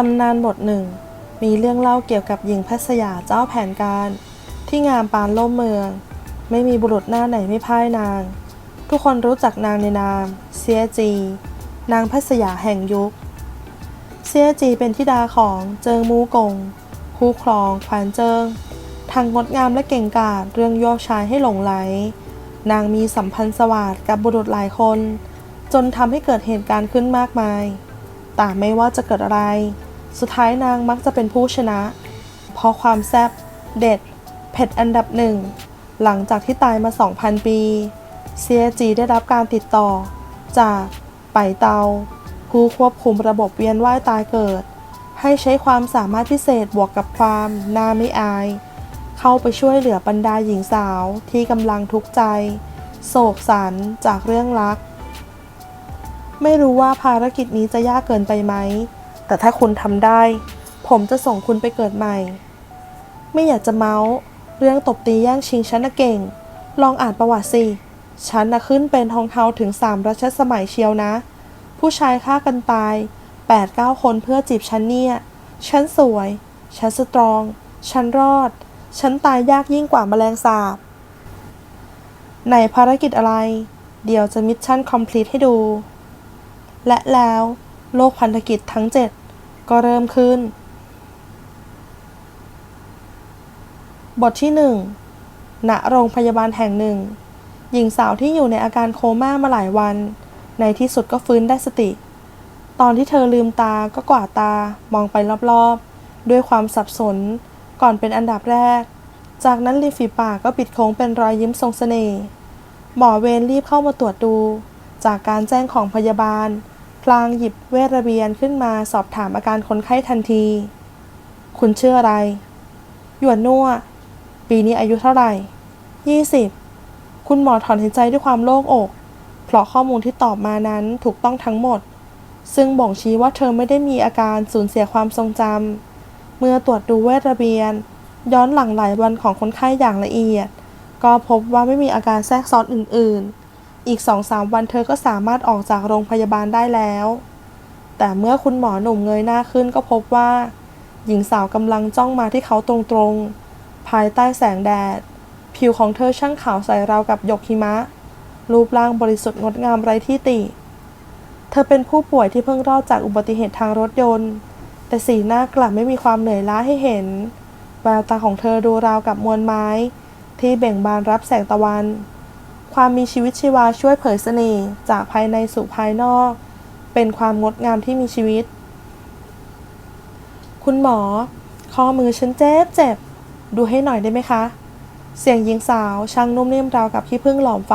ตำนานบทหนึ่ง มีเรื่องเล่าเกี่ยวกับหญิงพทย์สยาเจ้าแผนการ ที่งามปานล่มเมือง ไม่มีบุรุษหน้าไหนไม่พ่ายนาง ทุกคนรู้จักนางในนามเซียจี นางพทย์สยาแห่งยุค เซียจีเป็นธิดาของเจิงมูกง คู่ครองแขวนเจิง ทางงดงามและเก่งกาจเรื่องโยกชายให้หลงไหล นางมีสัมพันธ์สวัสดกับบุรุษหลายคน จนทำให้เกิดเหตุการณ์ขึ้นมากมายแต่ไม่ว่าจะเกิดอะไร สุดท้ายนางมักจะเป็นผู้ชนะ เพราะความแซ่บเด็ด เผ็ดอันดับหนึ่ง หลังจากที่ตายมา 2,000 ปี เซียจีได้รับการติดต่อ จากไปเตา ผู้ควบคุมระบบเวียนว่ายตายเกิด ให้ใช้ความสามารถพิเศษบวกกับความน่าไม่อาย เข้าไปช่วยเหลือบรรดาหญิงสาวที่กำลังทุกข์ใจ โศกสันจากเรื่องรัก ไม่รู้ว่าภารกิจนี้จะยากเกินไปไหม แต่ถ้าคุณทำได้ ผมจะส่งคุณไปเกิดใหม่ ไม่อยากจะเมาส์เรื่องตบตีแย่งชิงฉันนะเก่ง ลองอ่านประวัติสิ ฉันนะขึ้นเป็นทองเทาถึงสามรัชสมัยเชียวนะ ผู้ชายฆ่ากันตาย8ปดเก้าคนเพื่อจีบฉันเนี่ย ฉันสวย ฉันสตรอง ฉันรอด ฉันตายยากยิ่งกว่าแมลงสาบในภารกิจอะไร เดี๋ยวจะมิชชั่นคอมพลีทให้ดู และแล้ว โลกพันธกิจทั้ง 7 ก็เริ่มขึ้น บทที่ 1 ณ โรงพยาบาลแห่งหนึ่ง หญิงสาวที่อยู่ในอาการโคม่ามาหลายวัน ในที่สุดก็ฟื้นได้สติ ตอนที่เธอลืมตาก็กวาดตามองไปรอบๆ ด้วยความสับสน ก่อนเป็นอันดับแรก จากนั้นริมฝีปากก็ปิดโค้งเป็นรอยยิ้มทรงเสน่ห์หมอเวรรีบเข้ามาตรวจดู จากการแจ้งของพยาบาล พลางหยิบเวชระเบียนขึ้นมาสอบถามอาการคนไข้ทันที คุณชื่ออะไร หยวนนัวปีนี้อายุเท่าไหร่ 20 คุณหมอถอนหายใจด้วยความโล่งอก เพราะข้อมูลที่ตอบมานั้นถูกต้องทั้งหมด ซึ่งบ่งชี้ว่าเธอไม่ได้มีอาการสูญเสียความทรงจำ เมื่อตรวจดูเวชระเบียน ย้อนหลังหลายวันของคนไข้อย่างละเอียด ก็พบว่าไม่มีอาการแทรกซ้อนอื่นๆ อีก2-3วันเธอก็สามารถออกจากโรงพยาบาลได้แล้ว แต่เมื่อคุณหมอหนุ่มเงยหน้าขึ้นก็พบว่า หญิงสาวกำลังจ้องมาที่เขาตรงๆ ภายใต้แสงแดด ผิวของเธอช่างขาวใสราวกับหยกหิมะ รูปร่างบริสุทธิ์งดงามไร้ที่ติ เธอเป็นผู้ป่วยที่เพิ่งรอดจากอุบัติเหตุทางรถยนต์ แต่สีหน้ากลับไม่มีความเหนื่อยล้าให้เห็นแววตาของเธอดูราวกับมวลไม้ ที่เบ่งบานรับแสงตะวัน ความมีชีวิตชีวาช่วยเผยเสน่ห์จากภายในสู่ภายนอก เป็นความงดงามที่มีชีวิต คุณหมอ ข้อมือฉันเจ็บเจ็บ ดูให้หน่อยได้ไหมคะ เสียงหญิงสาวช่างนุ่มนิ่มราวกับที่พึ่งหลอมไฟ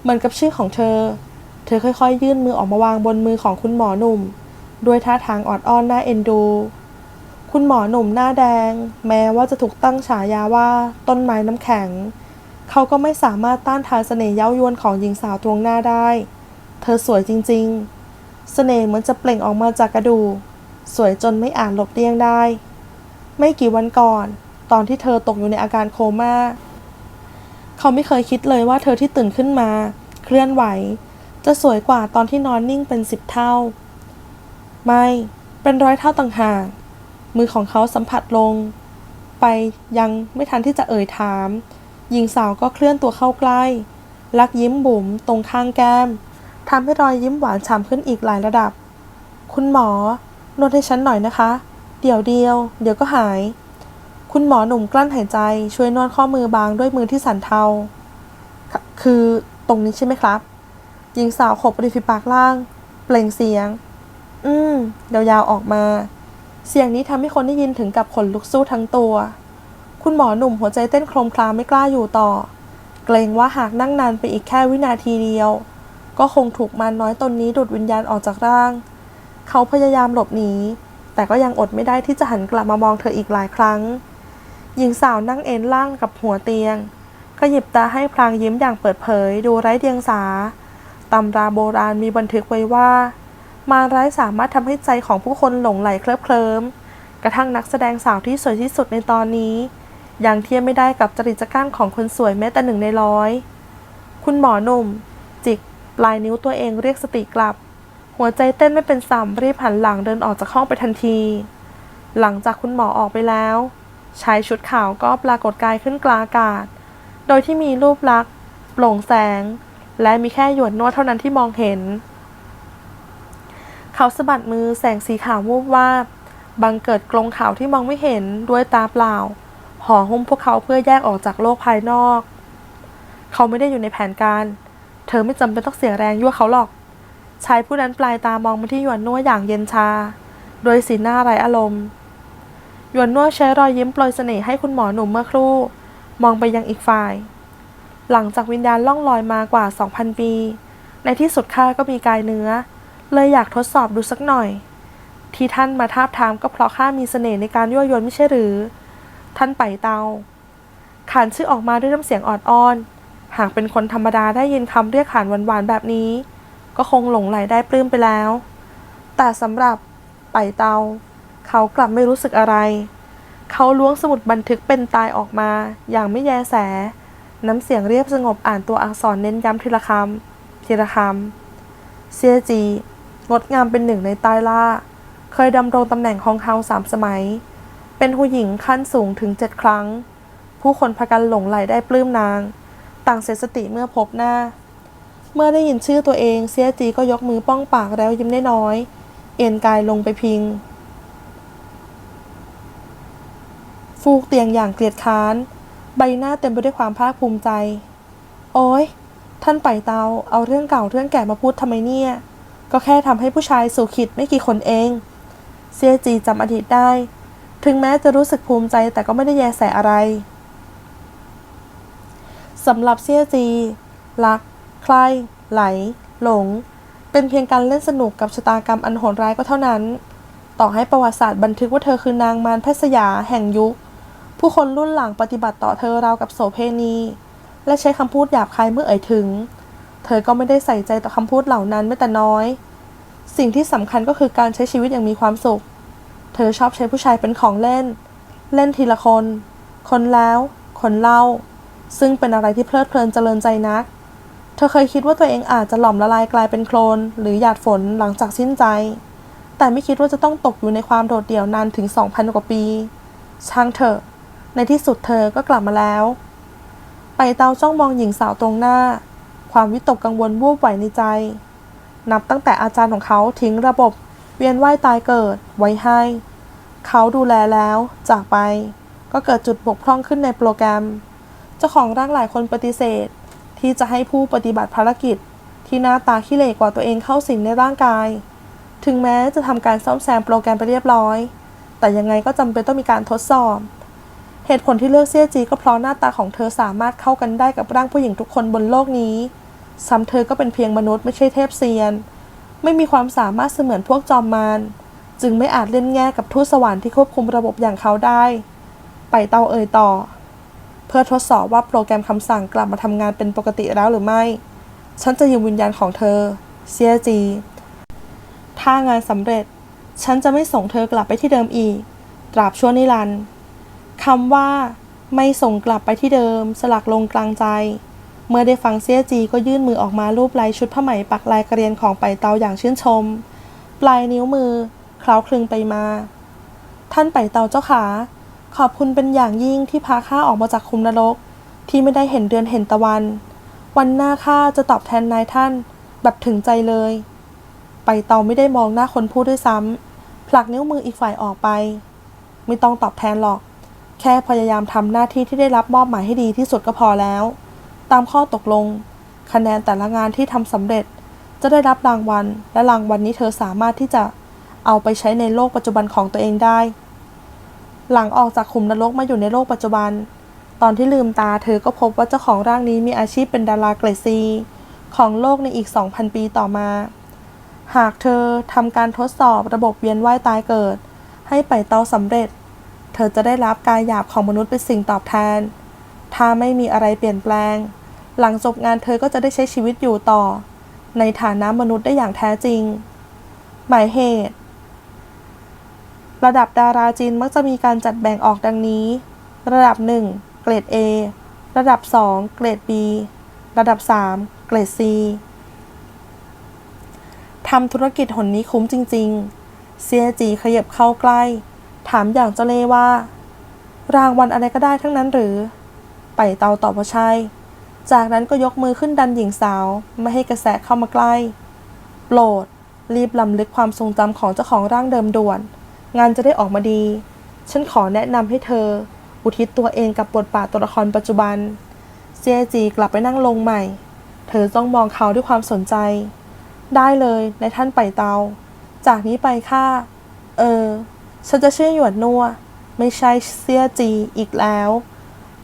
เหมือนกับชื่อของเธอ เธอค่อยๆ ยื่นมือออกมาวางบนมือของคุณหมอหนุ่ม ด้วยท่าทางออดอ้อนน่าเอ็นดู คุณหมอหนุ่มหน้าแดง แม้ว่าจะถูกตั้งฉายาว่าต้นไม้น้ำแข็ง เขาก็ไม่สามารถต้านทานเสน่ห์เย้ายวนของหญิงสาวตรงหน้าได้ เธอสวยจริงๆ เสน่ห์เหมือนจะเปล่งออกมาจากกระดูก สวยจนไม่อาจหลบเลี่ยงได้ ไม่กี่วันก่อน ตอนที่เธอตกอยู่ในอาการโคม่า เขาไม่เคยคิดเลยว่าเธอที่ตื่นขึ้นมา เคลื่อนไหว จะสวยกว่าตอนที่นอนนิ่งเป็นสิบเท่า ไม่ เป็นร้อยเท่าต่างหาก มือของเขาสัมผัสลง ไปยังไม่ทันที่จะเอ่ยถาม หญิงสาวก็เคลื่อนตัวเข้าใกล้ ลักยิ้มบุ๋มตรงข้างแก้มทำให้รอยยิ้มหวานฉ่ำขึ้นอีกหลายระดับ คุณหมอนวดให้ฉันหน่อยนะคะ เดี๋ยวเดียว เดี๋ยวก็หาย คุณหมอหนุ่มกลั้นหายใจช่วยนวดข้อมือบางด้วยมือที่สั่นเทาคคือตรงนี้ใช่ไหมครับ หญิงสาวขบริมฝีปากล่าง เปล่งเสียง อืมยาวๆออกมา เสียงนี้ทำให้คนได้ยินถึงกับขนลุกสู้ทั้งตัว คุณหมอหนุ่มหัวใจเต้นโครมคลามไม่กล้าอยู่ต่อ เกรงว่าหากนั่งนานไปอีกแค่วินาทีเดียว ก็คงถูกมารน้อยตนนี้ดูดวิญญาณออกจากร่าง เขาพยายามหลบหนี แต่ก็ยังอดไม่ได้ที่จะหันกลับมามองเธออีกหลายครั้ง หญิงสาวนั่งเอนล่างกับหัวเตียงก็หยิบตาให้พลางยิ้มอย่างเปิดเผย ดูไร้เดียงสาตำราโบราณมีบันทึกไว้ว่า มารร้ายสามารถทำให้ใจของผู้คนหลงไหลเคลิบเคลิ้มกระทั่งนักแสดงสาวที่สวยที่สุดในตอนนี้ ยังเทียบไม่ได้กับจริตจักร้านของคนสวยแม้แต่หนึ่งในร้อย คุณหมอหนุ่ม จิกปลายนิ้วตัวเองเรียกสติกลับ หัวใจเต้นไม่เป็นสัมรีบหันหลังเดินออกจากห้องไปทันที หลังจากคุณหมอออกไปแล้วชายชุดขาวก็ปรากฏกายขึ้นกลางอากาศ โดยที่มีรูปลักษณ์โปร่งแสง และมีแค่หยวนนวดเท่านั้นที่มองเห็น เขาสะบัดมือแสงสีขาววูบวาบบังเกิดกลงขาวที่มองไม่เห็นด้วยตาเปล่า ห่อหุ้มพวกเขาเพื่อแยกออกจากโลกภายนอก เขาไม่ได้อยู่ในแผนการ เธอไม่จำเป็นต้องเสียแรงยั่วเขาหรอก ชายผู้นั้นปลายตามองมาที่หยวนนัวอย่างเย็นชา โดยสีหน้าไร้อารมณ์ หยวนนัวใช้รอยยิ้มโปรยเสน่ห์ให้คุณหมอหนุ่มเมื่อครู่ มองไปยังอีกฝ่าย หลังจากวิญญาณล่องลอยมากว่า 2,000 ปี ในที่สุดข้าก็มีกายเนื้อ เลยอยากทดสอบดูสักหน่อย ที่ท่านมาทาบทามก็เพราะข้ามีเสน่ห์ในการยั่วยวนไม่ใช่หรือ ท่านไปเตาขานชื่อออกมาด้วยน้ำเสียงออดอ้อน หากเป็นคนธรรมดาได้ยินคำเรียกขานหวานๆแบบนี้ ก็คงหลงไหลได้ปลื้มไปแล้ว แต่สำหรับไปเตา เขากลับไม่รู้สึกอะไร เขาล้วงสมุดบันทึกเป็นตายออกมา อย่างไม่แยแส น้ำเสียงเรียบสงบอ่านตัวอักษรเน้นย้ำทีละคำทีละคำเซียจี งดงามเป็นหนึ่งในใต้ล่า เคยดำรงตำแหน่งฮองเฮาสามสมัย เป็นผู้หญิงขั้นสูงถึงเจ็ดครั้ง ผู้คนพากันหลงไหลได้ปลื้มนาง ต่างเสียสติเมื่อพบหน้า เมื่อได้ยินชื่อตัวเองเซียจีก็ยกมือป้องปากแล้วยิ้มได้น้อย เอ็นกายลงไปพิง ฟูกเตียงอย่างเกลียดค้าน ใบหน้าเต็มไปด้วยความภาคภูมิใจ โอ้ยท่านไปเตาเอาเรื่องเก่าเรื่องแก่มาพูดทำไมเนี่ย ก็แค่ทำให้ผู้ชายสู่ขิดไม่กี่คนเอง เซียจีจำอดีตได้ ถึงแม้จะรู้สึกภูมิใจแต่ก็ไม่ได้แยแสอะไรสำหรับเซียจีรัก ใคร่ไหล หลง เป็นเพียงการเล่นสนุกกับชะตากรรมอันโหดร้ายก็เท่านั้น ต่อให้ประวัติศาสตร์บันทึกว่าเธอคือนางมารแพทย์สยาแห่งยุค ผู้คนรุ่นหลังปฏิบัติต่อเธอราวกับโสเพณี และใช้คำพูดหยาบคายเมื่อเอ่ยถึง เธอก็ไม่ได้ใส่ใจต่อคำพูดเหล่านั้นแม้แต่น้อย สิ่งที่สำคัญก็คือการใช้ชีวิตอย่างมีความสุข เธอชอบใช้ผู้ชายเป็นของเล่น เล่นทีละคน คนแล้ว คนเล่า ซึ่งเป็นอะไรที่เพลิดเพลินเจริญใจนัก เธอเคยคิดว่าตัวเองอาจจะหล่อมละลายกลายเป็นโคลน หรือหยาดฝนหลังจากสิ้นใจ แต่ไม่คิดว่าจะต้องตกอยู่ในความโดดเดี่ยวนานถึง 2,000 กว่าปี ช่างเถอะ ในที่สุดเธอก็กลับมาแล้ว ไปเตาจ้องมองหญิงสาวตรงหน้า ความวิตกกังวลวูบไหวในใจ นับตั้งแต่อาจารย์ของเขาทิ้งระบบ เวียนว่ายตายเกิด ไว้ให้ เขาดูแลแล้วจากไป ก็เกิดจุดบกพร่องขึ้นในโปรแกรม เจ้าของร่างหลายคนปฏิเสธ ที่จะให้ผู้ปฏิบัติภารกิจ ที่หน้าตาขี้เหร่กว่าตัวเองเข้าสิงในร่างกาย ถึงแม้จะทำการซ่อมแซมโปรแกรมไปเรียบร้อย แต่ยังไงก็จำเป็นต้องมีการทดสอบ เหตุผลที่เลือกเซี่ยจีก็เพราะหน้าตาของเธอสามารถเข้ากันได้กับร่างผู้หญิงทุกคนบนโลกนี้ซ้ำเธอก็เป็นเพียงมนุษย์ไม่ใช่เทพเซียน ไม่มีความสามารถเสมือนพวกจอมมารจึงไม่อาจเล่นแง่กับทูตสวรรค์ที่ควบคุมระบบอย่างเขาได้ ไปเตาเอ่ยต่อ เพื่อทดสอบว่าโปรแกรมคำสั่งกลับมาทำงานเป็นปกติแล้วหรือไม่ ฉันจะยืมวิญญาณของเธอ เซียจี ถ้างานสำเร็จ ฉันจะไม่ส่งเธอกลับไปที่เดิมอีก ตราบชั่วนิรันดร์คำว่า ไม่ส่งกลับไปที่เดิม สลักลงกลางใจ เมื่อได้ฟังเซียจีก็ยื่นมือออกมารูปลายชุดผ้าไหมปักลายกระเรียนของไปเตาอย่างชื่นชม ปลายนิ้วมือ เคล้าคลึงไปมา ท่านไปเตาเจ้าขา ขอบคุณเป็นอย่างยิ่งที่พาข้าออกมาจากคุมนรก ที่ไม่ได้เห็นเดือนเห็นตะวัน วันหน้าข้าจะตอบแทนนายท่าน แบบถึงใจเลย ไปเตาไม่ได้มองหน้าคนพูดด้วยซ้ำผลักนิ้วมืออีกฝ่ายออกไป ไม่ต้องตอบแทนหรอก แค่พยายามทำหน้าที่ที่ได้รับมอบหมายให้ดีที่สุดก็พอแล้ว ตามข้อตกลง คะแนนแต่ละงานที่ทำสำเร็จ จะได้รับรางวัล และรางวัลนี้เธอสามารถที่จะเอาไปใช้ในโลกปัจจุบันของตัวเองได้ หลังออกจากขุมนรกมาอยู่ในโลกปัจจุบัน ตอนที่ลืมตาเธอก็พบว่าเจ้าของร่างนี้มีอาชีพเป็นดาราเกรดซีของโลกในอีก 2,000 ปีต่อมา หากเธอทำการทดสอบระบบเวียนว่ายตายเกิด ให้ไปเตาสำเร็จ เธอจะได้รับกายหยาบของมนุษย์เป็นสิ่งตอบแทน ถ้าไม่มีอะไรเปลี่ยนแปลง หลังจบงานเธอก็จะได้ใช้ชีวิตอยู่ต่อ ในฐานะมนุษย์ได้อย่างแท้จริง หมายเหตุ ระดับดาราจีนมักจะมีการจัดแบ่งออกดังนี้ ระดับ 1 เกรด A ระดับ 2 เกรด B ระดับ 3 เกรด C ทำธุรกิจหนนี้คุ้มจริง ๆ เซียจีขยับเข้าใกล้ ถามอย่างเจเลว่า รางวัลอะไรก็ได้ทั้งนั้นหรือ ไปเตาตอบว่าใช่ จากนั้นก็ยกมือขึ้นดันหญิงสาว ไม่ให้กระแสเข้ามาใกล้ โปรด รีบลำลึกความทรงจำของเจ้าของร่างเดิมด่วน งานจะได้ออกมาดี ฉันขอแนะนำให้เธอ อุทิศตัวเองกับบทบาทตัวละครปัจจุบัน เซียจีกลับไปนั่งลงใหม่ เธอต้องมองเขาด้วยความสนใจ ได้เลยในท่านไปเตา จากนี้ไปค่ะเออ ฉันจะชื่อหยวนนัว ไม่ใช่เซียจีอีกแล้ว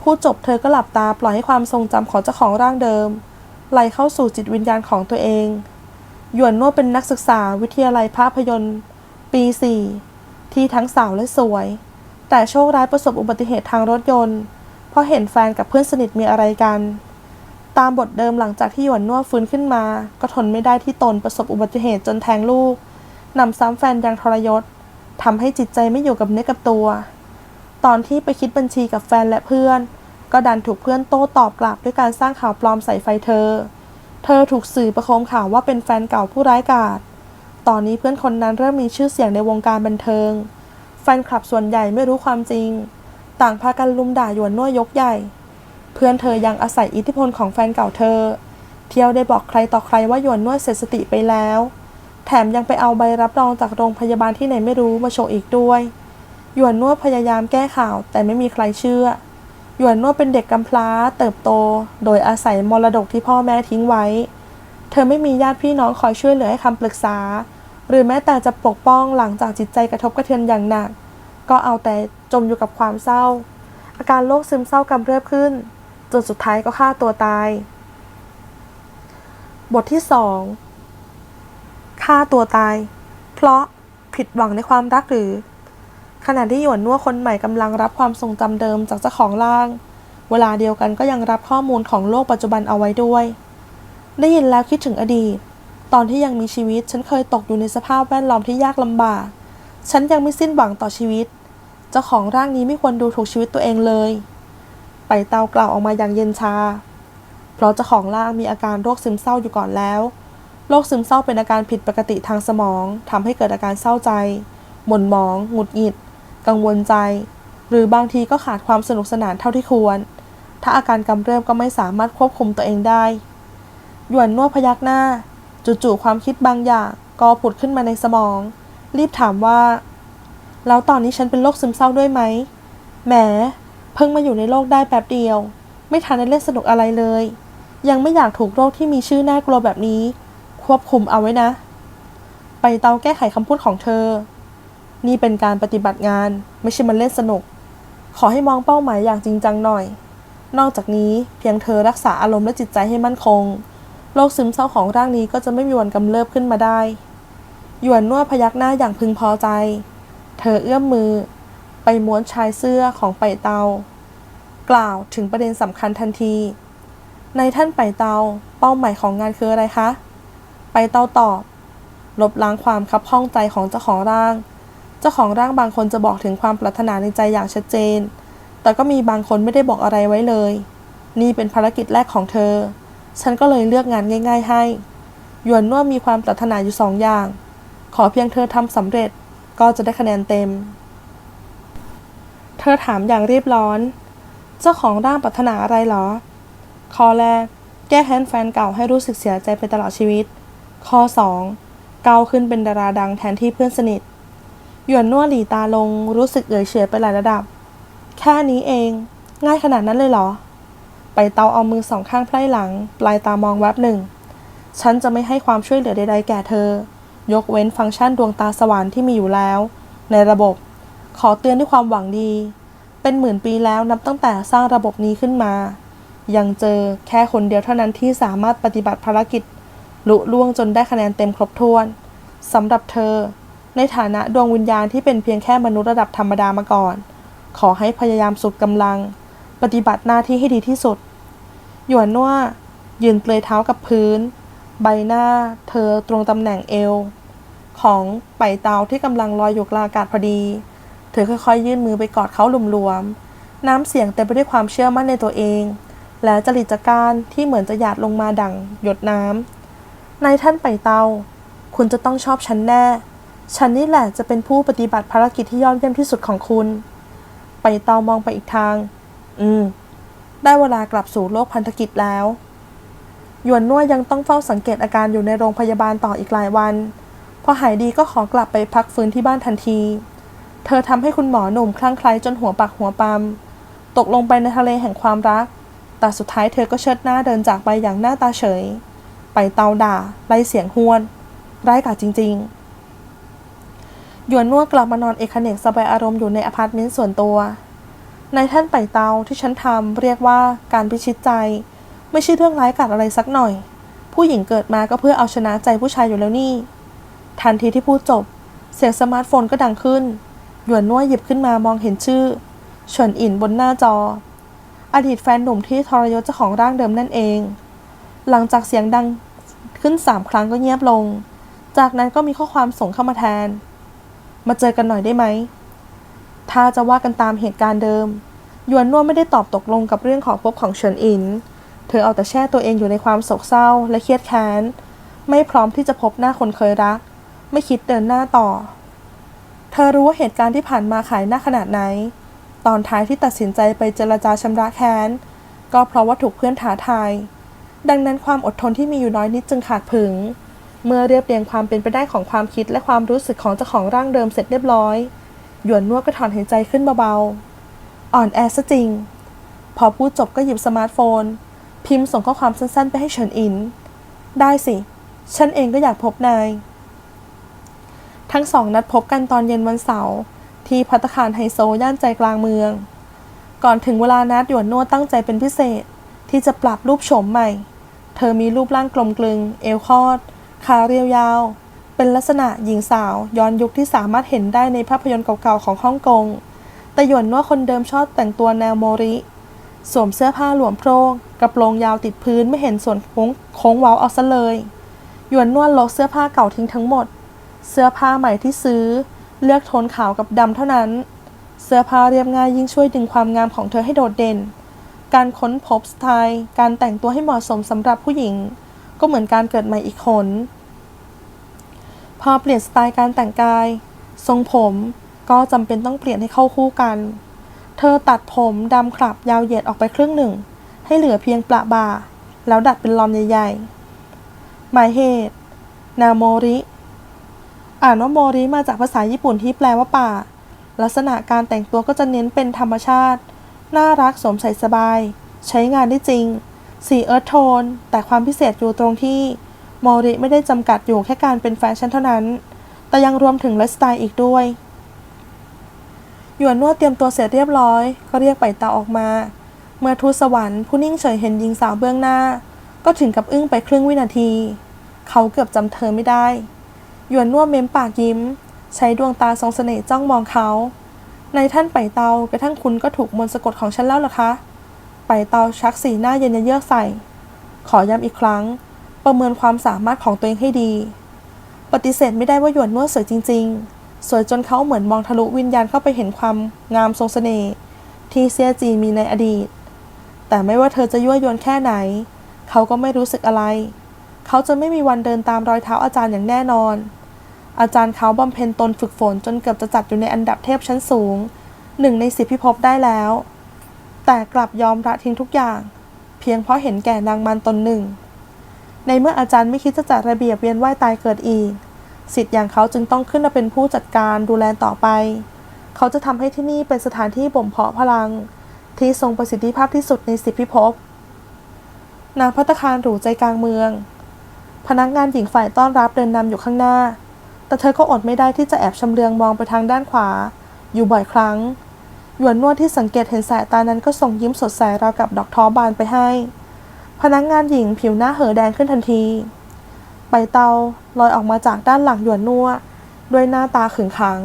พูดจบเธอก็หลับตาปล่อยให้ความทรงจำของเจ้าของร่างเดิมไหลเข้าสู่จิตวิญญาณของตัวเอง หยวนนัวเป็นนักศึกษาวิทยาลัยภาพยนตร์ ปี 4 ที่ทั้งสาวและสวย แต่โชคร้ายประสบอุบัติเหตุทางรถยนต์ เพราะเห็นแฟนกับเพื่อนสนิทมีอะไรกัน ตามบทเดิมหลังจากที่หยวนนัวฟื้นขึ้นมา ก็ทนไม่ได้ที่ตนประสบอุบัติเหตุจนแทงลูกนำซ้ำแฟนอย่างทรยศทำให้จิตใจไม่อยู่กับเนื้อกับตัว ตอนที่ไปคิดบัญชีกับแฟนและเพื่อน ก็ดันถูกเพื่อนโต้ตอบกลับด้วยการสร้างข่าวปลอมใส่ไฟเธอ เธอถูกสื่อประโคมข่าวว่าเป็นแฟนเก่าผู้ร้ายกาจตอนนี้เพื่อนคนนั้นเริ่มมีชื่อเสียงในวงการบันเทิง แฟนคลับส่วนใหญ่ไม่รู้ความจริง ต่างพากันลุมด่าหยวนนัวยกใหญ่ เพื่อนเธอยังอาศัยอิทธิพลของแฟนเก่าเธอ เที่ยวได้บอกใครต่อใครว่าหยวนนวดเสียสติไปแล้ว แถมยังไปเอาใบรับรองจากโรงพยาบาลที่ไหนไม่รู้มาโชว์อีกด้วย หยวนนวดพยายามแก้ข่าว แต่ไม่มีใครเชื่อ หยวนนวดเป็นเด็กกำพร้า เติบโต โดยอาศัยมรดกที่พ่อแม่ทิ้งไว้ เธอไม่มีญาติพี่น้องคอยช่วยเหลือให้คำปรึกษา หรือแม้แต่จะปกป้องหลังจากจิตใจกระทบกระเทือนอย่างหนัก ก็เอาแต่จมอยู่กับความเศร้า อาการโรคซึมเศร้ากำเริบขึ้นจนสุดท้ายก็ฆ่าตัวตาย บทที่สองฆ่าตัวตาย เพราะผิดหวังในความรักหรือ ขณะที่หยวนนัวคนใหม่กำลังรับความทรงจำเดิมจากเจ้าของร่าง เวลาเดียวกันก็ยังรับข้อมูลของโลกปัจจุบันเอาไว้ด้วย ได้ยินแล้วคิดถึงอดีต ตอนที่ยังมีชีวิตฉันเคยตกอยู่ในสภาพแวดล้อมที่ยากลำบาก ฉันยังไม่สิ้นหวังต่อชีวิต เจ้าของร่างนี้ไม่ควรดูถูกชีวิตตัวเองเลย ไปเตากล่าวออกมาอย่างเย็นชา เพราะเจ้าของร่างมีอาการโรคซึมเศร้าอยู่ก่อนแล้ว โรคซึมเศร้าเป็นอาการผิดปกติทางสมองทำให้เกิดอาการเศร้าใจ หม่นหมอง หงุดหงิด กังวลใจ หรือบางทีก็ขาดความสนุกสนานเท่าที่ควร ถ้าอาการกำเริบก็ไม่สามารถควบคุมตัวเองได้ หยวนนวดพยักหน้า จู่ๆความคิดบางอย่างก็ผุดขึ้นมาในสมอง รีบถามว่า แล้วตอนนี้ฉันเป็นโรคซึมเศร้าด้วยไหม แหม เพิ่งมาอยู่ในโลกได้แป๊บเดียว ไม่ทันได้เล่นสนุกอะไรเลย ยังไม่อยากถูกโรคที่มีชื่อน่ากลัวแบบนี้ ควบคุมเอาไว้นะ ไปเตาแก้ไขคำพูดของเธอ นี่เป็นการปฏิบัติงาน ไม่ใช่มันเล่นสนุก ขอให้มองเป้าหมายอย่างจริงจังหน่อย นอกจากนี้เพียงเธอรักษาอารมณ์และจิตใจให้มั่นคง โรคซึมเศร้าของร่างนี้ก็จะไม่มีวันกำเริบขึ้นมาได้ หยวนนวดพยักหน้าอย่างพึงพอใจ เธอเอื้อมมือ ไปม้วนชายเสื้อของไปเตา กล่าวถึงประเด็นสำคัญทันที ในท่านไปเตา เป้าหมายของงานคืออะไรคะ ไปเตาตอบ ลบล้างความคับข้องใจของเจ้าของร่าง จ้าของร่างบางคนจะบอกถึงความปรารถนาในใจอย่างชัดเจน แต่ก็มีบางคนไม่ได้บอกอะไรไว้เลย นี่เป็นภารกิจแรกของเธอ ฉันก็เลยเลือกงานง่าย ๆ ให้ หยวนนวมีความปรารถนาอยู่สองอย่าง ขอเพียงเธอทำสำเร็จก็จะได้คะแนนเต็ม เธอถามอย่างรีบร้อน เจ้าของร่างปรารถนาอะไรหรอ ข้อแรก แก้แค้นแฟนเก่าให้รู้สึกเสียใจไปตลอดชีวิต ข้อ 2. เกาขึ้นเป็นดาราดังแทนที่เพื่อนสนิท หยวนนวดหลีตาลงรู้สึกเอ่ยเฉยไปหลายระดับ แค่นี้เอง ง่ายขนาดนั้นเลยเหรอ ไปเตาเอามือสองข้างไพร่หลัง ปลายตามองแวบหนึ่ง ฉันจะไม่ให้ความช่วยเหลือใดๆแก่เธอ ยกเว้นฟังก์ชันดวงตาสว่านที่มีอยู่แล้ว ในระบบ ขอเตือนด้วยความหวังดี เป็นหมื่นปีแล้วนับตั้งแต่สร้างระบบนี้ขึ้นมา ยังเจอแค่คนเดียวเท่านั้นที่สามารถปฏิบัติภารกิจลุล่วงจนได้คะแนนเต็มครบถ้วนสำหรับเธอ ในฐานะดวงวิญญาณที่เป็นเพียงแค่มนุษย์ระดับธรรมดามาก่อน ขอให้พยายามสุดกำลัง ปฏิบัติหน้าที่ให้ดีที่สุด หยวนนัวยืนเปลยเท้ากับพื้น ใบหน้า เธอตรงตำแหน่งเอว ของไปเตาที่กำลังลอยอยู่กลางอากาศพอดี เธอค่อยๆ ยื่นมือไปกอดเขาหลวมๆ น้ำเสียงเต็มไปด้วยความเชื่อมั่นในตัวเอง และจริตจักรานที่เหมือนจะหยาดลงมาดั่งหยดน้ำนายท่านไปเตา คุณจะต้องชอบฉันแน่ ฉันนี่แหละจะเป็นผู้ปฏิบัติภารกิจที่ยอดเยี่ยมที่สุดของคุณ ไปเตามองไปอีกทาง อืม ได้เวลากลับสู่โลกพันธกิจแล้ว หยวนนัวยังต้องเฝ้าสังเกตอาการอยู่ในโรงพยาบาลต่ออีกหลายวัน พอหายดีก็ขอกลับไปพักฟื้นที่บ้านทันที เธอทำให้คุณหมอหนุ่มคลั่งไคล้จนหัวปักหัวปามตกลงไปในทะเลแห่งความรัก แต่สุดท้ายเธอก็เชิดหน้าเดินจากไปอย่างหน้าตาเฉย ไปเตาด่า ไล่เสียงห้วน ไร้กาจจริง ๆ หยวนนัวกลับมานอนเอกเนกสบายอารมณ์อยู่ในอพาร์ตเมนต์ส่วนตัว ในท่านไปเตาที่ฉันทำเรียกว่าการพิชิตใจ ไม่ใช่เรื่องร้ายกาจอะไรสักหน่อย ผู้หญิงเกิดมาก็เพื่อเอาชนะใจผู้ชายอยู่แล้วนี่ ทันทีที่พูดจบ เสียงสมาร์ทโฟนก็ดังขึ้น หยวนนัวหยิบขึ้นมามองเห็นชื่อเฉินอินบนหน้าจอ อดีตแฟนหนุ่มที่ทรยศเจ้าของร่างเดิมนั่นเอง หลังจากเสียงดังขึ้นสามครั้งก็เงียบลง จากนั้นก็มีข้อความส่งเข้ามาแทน มาเจอกันหน่อยได้ไหม ถ้าจะว่ากันตามเหตุการณ์เดิม หยวนนัวไม่ได้ตอบตกลงกับเรื่องขอพบของเฉินอิน เธอเอาแต่แช่ตัวเองอยู่ในความโศกเศร้าและเครียดแค้น ไม่พร้อมที่จะพบหน้าคนเคยรัก ไม่คิดเดินหน้าต่อ เธอรู้ว่าเหตุการณ์ที่ผ่านมาขายหน้าขนาดไหน ตอนท้ายที่ตัดสินใจไปเจรจาชำระแค้น ก็เพราะว่าถูกเพื่อนท้าทาย ดังนั้นความอดทนที่มีอยู่น้อยนิดจึงขาดผึง เมื่อเรียบเรียงความเป็นไปได้ของความคิดและความรู้สึกของเจ้าของร่างเดิมเสร็จเรียบร้อย หยวนนวดก็ถอนหายใจขึ้นเบาๆ อ่อนแอซะจริง พอพูดจบก็หยิบสมาร์ทโฟน พิมพ์ส่งข้อความสั้นๆ ไปให้เฉินอิน ได้สิ ฉันเองก็อยากพบนาย ทั้งสองนัดพบกันตอนเย็นวันเสาร์ที่พัตตาคารไฮโซย่านใจกลางเมือง ก่อนถึงเวลานัดหยวนนวดตั้งใจเป็นพิเศษ ที่จะปรับรูปโฉมใหม่ เธอมีรูปร่างกลมกลึง เอวคอด ขาเรียวยาว เป็นลักษณะหญิงสาวย้อนยุคที่สามารถเห็นได้ในภาพยนตร์เก่าๆของฮ่องกง แต่หยวนนวดคนเดิมชอบแต่งตัวแนวโมริ สวมเสื้อผ้าหลวมโพรงกระโปรงยาวติดพื้นไม่เห็นส่วนโค้งโค้งเว้าเอาซะเลย หยวนนวดลกเสื้อผ้าเก่าทิ้งทั้งหมด เสื้อผ้าใหม่ที่ซื้อ เลือกโทนขาวกับดำเท่านั้น เสื้อผ้าเรียบง่ายยิ่งช่วยดึงความงามของเธอให้โดดเด่น การค้นพบสไตล์ การแต่งตัวให้เหมาะสมสำหรับผู้หญิง ก็เหมือนการเกิดใหม่อีกคน อเปลี่ยนสไตล์การแต่งกาย ทรงผมก็จำเป็นต้องเปลี่ยนให้เข้าคู่กัน เธอตัดผมดำขลับยาวเหยียดออกไปครึ่งหนึ่ง ให้เหลือเพียงประบ่า แล้วดัดเป็นลอมใหญ่ๆ หมายเหตุ นาโมริ อ่านว่าโมริมาจากภาษาญี่ปุ่นที่แปลว่าป่า ลักษณะการแต่งตัวก็จะเน้นเป็นธรรมชาติ น่ารักสวมใส่สบาย ใช้งานได้จริง สีเอิร์ธโทน แต่ความพิเศษอยู่ตรงที่ โมริไม่ได้จำกัดอยู่แค่การเป็นแฟชั่นเท่านั้น แต่ยังรวมถึงไลฟ์สไตล์อีกด้วย หยวนนวดเตรียมตัวเสร็จเรียบร้อย ก็เรียกไปตาออกมา เมื่อทูตสวรรค์ผู้นิ่งเฉยเห็นหญิงสาวเบื้องหน้า ก็ถึงกับอึ้งไปครึ่งวินาที เขาเกือบจำเธอไม่ได้ หยวนนวดเม้มปากยิ้ม ใช้ดวงตาทรงเสน่ห์จ้องมองเขาในท่านไปเตากระทั่งคุณก็ถูกมนต์สะกดของฉันแล้วหรอคะ ไปเตาชักสีหน้าเย็นเยือกใส่ ขอย้ำอีกครั้ง ประเมินความสามารถของตัวเองให้ดี ปฏิเสธไม่ได้ว่าหยวนนวดสวยจริง ๆ สวยจนเขาเหมือนมองทะลุวิญญาณเข้าไปเห็นความงามทรงเสน่ห์ที่เซียจีมีในอดีต แต่ไม่ว่าเธอจะยั่วยวนแค่ไหน เขาก็ไม่รู้สึกอะไร เขาจะไม่มีวันเดินตามรอยเท้าอาจารย์อย่างแน่นอน อาจารย์เขาบำเพ็ญตนฝึกฝนจนเกือบจะจัดอยู่ในอันดับเทพชั้นสูงหนึ่งในสิบพิภพได้แล้ว แต่กลับยอมละทิ้งทุกอย่าง เพียงเพราะเห็นแก่นางมันตนหนึ่ง ในเมื่ออาจารย์ไม่คิดจะจัดระเบียบเวียนว่ายตายเกิดอีกสิทธิ์อย่างเขาจึงต้องขึ้นมาเป็นผู้จัดการดูแลต่อไป เขาจะทำให้ที่นี่เป็นสถานที่บ่มเพาะพลัง ที่ทรงประสิทธิภาพที่สุดในสิบพิภพนางพัตตาคารหรูใจกลางเมือง พนักงานหญิงฝ่ายต้อนรับเดินนำอยู่ข้างหน้า แต่เธอก็อดไม่ได้ที่จะแอบชำเลืองมองไปทางด้านขวา อยู่บ่อยครั้งหยวนนวดที่สังเกตเห็นสายตานั้นก็ส่งยิ้มสดใสราวกับดอกท้อบานไปให้ พนักงานหญิงผิวหน้าเห่อแดงขึ้นทันที ใบเตาลอยออกมาจากด้านหลังหยวนนัวด้วยหน้าตาขึงขัง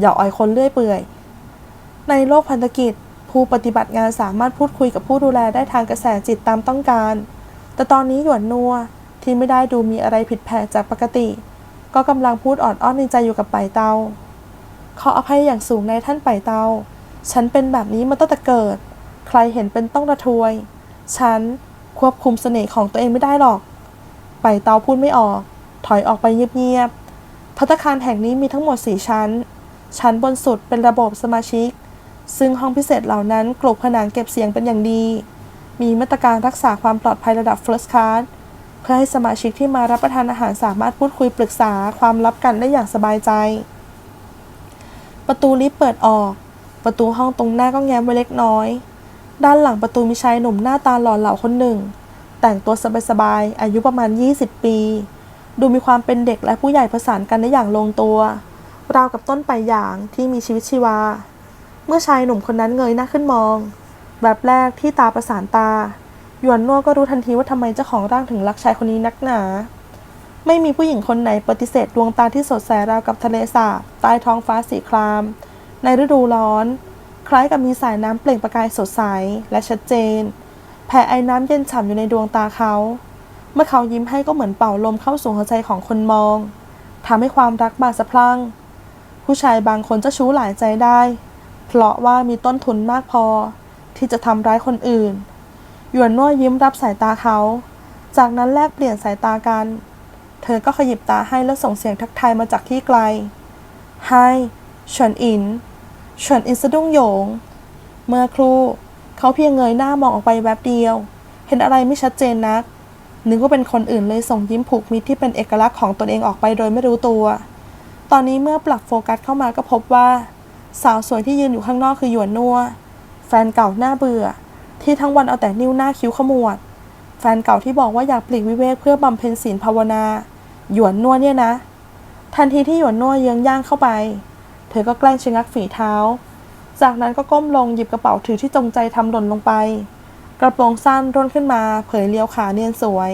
อย่าอ่อยคนเลื่อยเปื่อย ในโลกพันธกิจ ผู้ปฏิบัติงานสามารถพูดคุยกับผู้ดูแลได้ทางกระแสจิตตามต้องการ แต่ตอนนี้หยวนนัวที่ไม่ได้ดูมีอะไรผิดแผกจากปกติ ก็กำลังพูดอ่อนอ้อนในใจอยู่กับไปเตาขออภัยอย่างสูงในท่านไปเตา ฉันเป็นแบบนี้มาตั้งแต่เกิด ใครเห็นเป็นต้องระทวย ฉัน ควบคุมเสน่ห์ของตัวเองไม่ได้หรอก ไปเตาพูดไม่ออก ถอยออกไปเงียบๆพัตคารแห่งนี้มีทั้งหมด 4 ชั้น ชั้นบนสุดเป็นระบบสมาชิก ซึ่งห้องพิเศษเหล่านั้นกลบผนังเก็บเสียงเป็นอย่างดี มีมาตรการรักษาความปลอดภัยระดับ First Class เพื่อให้สมาชิกที่มารับประทานอาหารสามารถพูดคุยปรึกษาความลับกันได้อย่างสบายใจ ประตูลิฟต์เปิดออก ประตูห้องตรงหน้าก็แง้มไว้เล็กน้อย ด้านหลังประตูมีชายหนุ่มหน้าตาหล่อเหลาคนหนึ่ง แต่งตัวสบายๆอายุประมาณ 20 ปี ดูมีความเป็นเด็กและผู้ใหญ่ผสานกันได้อย่างลงตัว ราวกับต้นไปอย่างที่มีชีวิตชีวา เมื่อชายหนุ่มคนนั้นเงยหน้าขึ้นมอง แบบแรกที่ตาประสานตา หยวนนัวก็รู้ทันทีว่าทำไมเจ้าของร่างถึงรักชายคนนี้นักหนา ไม่มีผู้หญิงคนไหนปฏิเสธดวงตาที่สดใสราวกับทะเลสาบใต้ท้องฟ้าสีคราม ในฤดูร้อน คล้ายกับมีสายน้ำเปล่งประกายสดใสและชัดเจน แผ่ไอ้น้ำเย็นฉ่ำอยู่ในดวงตาเขา เมื่อเขายิ้มให้ก็เหมือนเป่าลมเข้าสู่หัวใจของคนมองทำให้ความรักบานสะพรั่ง ผู้ชายบางคนจะชู้หลายใจได้ เพราะว่ามีต้นทุนมากพอ ที่จะทำร้ายคนอื่น หยวนนัวยิ้มรับสายตาเขา จากนั้นแลกเปลี่ยนสายตากัน เธอก็ขยิบตาให้แล้วส่งเสียงทักทายมาจากที่ไกลไฮเฉินอิน เฉินอินสะดุ้งโยง เมื่อครู่ เขาเพียงเงยหน้ามองออกไปแวบเดียว เห็นอะไรไม่ชัดเจนนัก นึกว่าเป็นคนอื่นเลยส่งยิ้มผูกมิตรที่เป็นเอกลักษณ์ของตนเองออกไปโดยไม่รู้ตัว ตอนนี้เมื่อปรับโฟกัสเข้ามาก็พบว่า สาวสวยที่ยืนอยู่ข้างนอกคือหยวนนัว แฟนเก่าหน้าเบื่อ ที่ทั้งวันเอาแต่นิ้วหน้าคิ้วขมวด แฟนเก่าที่บอกว่าอยากปลีกวิเวกเพื่อบำเพ็ญศีลภาวนา หยวนนัวเนี่ยนะ ทันทีที่หยวนนัวเยื้องย่างเข้าไป เธอก็แกล้งชะงักฝีเท้า จากนั้นก็ก้มลงหยิบกระเป๋าถือที่จงใจทำหล่นลงไป กระโปรงสั้นร่นขึ้นมา เผยเลี้ยวขาเนียนสวย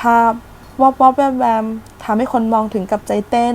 ภาพวอบวอบแวมแวมทำให้คนมองถึงกับใจเต้น